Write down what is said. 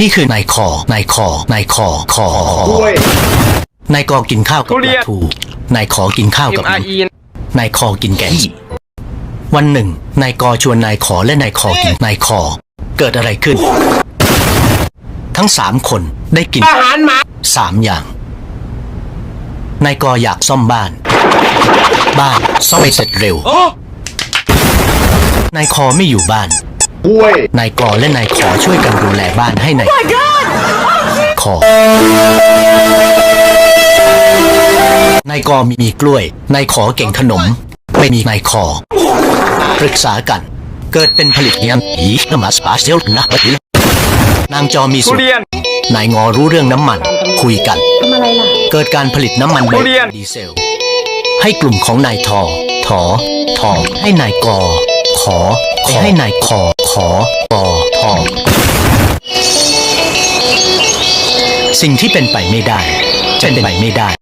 นี่คือนายคอนายคอนายคอคอด้วย นายกอกินข้าวกับทุปเรียลานทูนายขอกินข้าวทีกับมอามันอีนายคอกินแกงวันหนึ่งนายกอชวนนายขอและนายคอกินนายคอ เกิดอะไรขึ้น ทั้งสามคนได้กินอาหารหมาสามอย่างนายกออยากซ่อมบ้าน บ้านซ่อมไม่เสร็จเร็วโอ้นายคอไม่อยู่บ้าน ด้วย นายกอและนายขอช่วยกันดูแลบ้านให้นายขอนายกอมีกล้วย นายขอเก่งขนม ไม่มีนายคอปรึกษากัน เกิดเป็นผลิตยันอีมาสปาเซลนะบัดนี้นางจอมีทุสูตรเรียน นายงอรู้เรื่องน้ำมัน คุยกันทำอะไรล่ะเกิดการผลิตน้ำมันไบทุเรียนดีเซล ให้กลุ่มของนายทอถอทอ ให้นายกอ ขอ ขอให้นายคอ ขอปอทอสิ่งที่เป็นไปไม่ได้จะเป็นไปไม่ได้